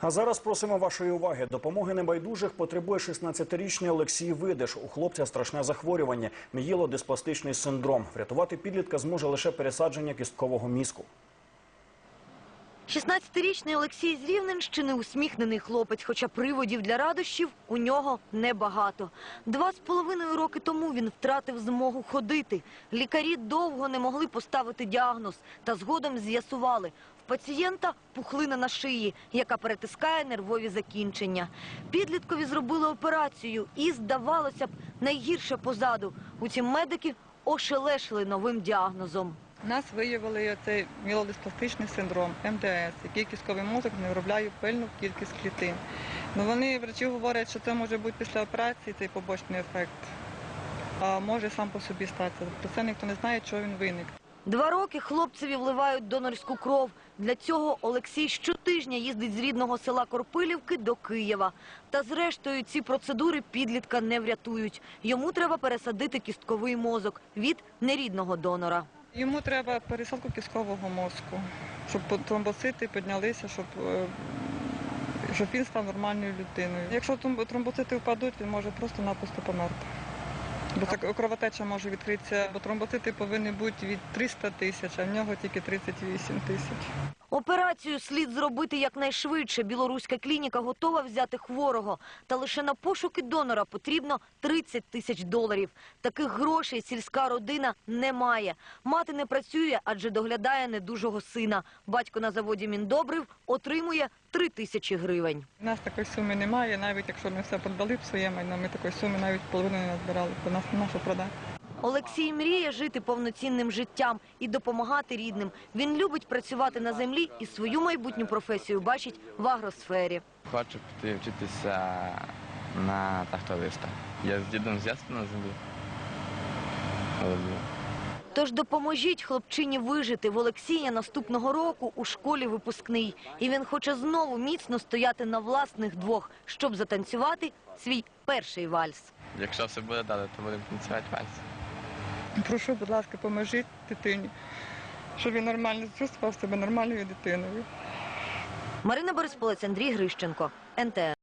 А зараз просимо вашої уваги. Допомоги небайдужих потребує 16-річний Олексій Видиш. У хлопця страшне захворювання – мієлодиспластичний синдром. Врятувати підлітка зможе лише пересадження кісткового мізку. 16-річний Олексій з Рівненщини – усміхнений хлопець, хоча приводів для радощів у нього небагато. Два з половиною роки тому він втратив змогу ходити. Лікарі довго не могли поставити діагноз, та згодом з'ясували – в пацієнта пухлина на шиї, яка перетискає нервові закінчення. Підліткові зробили операцію і, здавалося б, найгірше позаду. Утім, медики ошелешили новим діагнозом. Нас виявили цей мілодиспластичний синдром МДС, який кістковий мозок не виробляє пильну кількість клітин. Ну, вони врачі говорять, що це може бути після операції цей побочний ефект, а може сам по собі статися. Про це ніхто не знає, чого він виник. Два роки хлопцеві вливають донорську кров. Для цього Олексій щотижня їздить з рідного села Корпилівки до Києва. Та зрештою ці процедури підлітка не врятують. Йому треба пересадити кістковий мозок від нерідного донора. Йому треба пересадку кісткового мозку, щоб тромбоцити піднялися, щоб, е, щоб він став нормальною людиною. Якщо тромбоцити впадуть, він може просто-напросто померти. Бо так кровотеча може відкритися, бо тромбоцити повинні бути від 300 тисяч, а в нього тільки 38 тисяч. Операцію слід зробити якнайшвидше. Білоруська клініка готова взяти хворого. Та лише на пошуки донора потрібно 30 тисяч доларів. Таких грошей сільська родина не має. Мати не працює, адже доглядає недужого сина. Батько на заводі Міндобрив отримує 3 тисячі гривень. У нас такої суми немає, навіть якщо ми все продали б своє майно, ми такої суми навіть половину не нас нема що продати. Олексій мріє жити повноцінним життям і допомагати рідним. Він любить працювати на землі і свою майбутню професію бачить в агросфері. Хочу піти вчитися на тракториста. Я з дідом з дитинства на землі. Тож допоможіть хлопчині вижити. В Олексія наступного року у школі випускний. І він хоче знову міцно стояти на власних двох, щоб затанцювати свій перший вальс. Якщо все буде далі, то будемо танцювати вальс. Прошу, будь ласка, поможіть дитині, щоб він нормально чувствував себе нормальною дитиною. Марина Борисполець, Андрій Грищенко, НТН.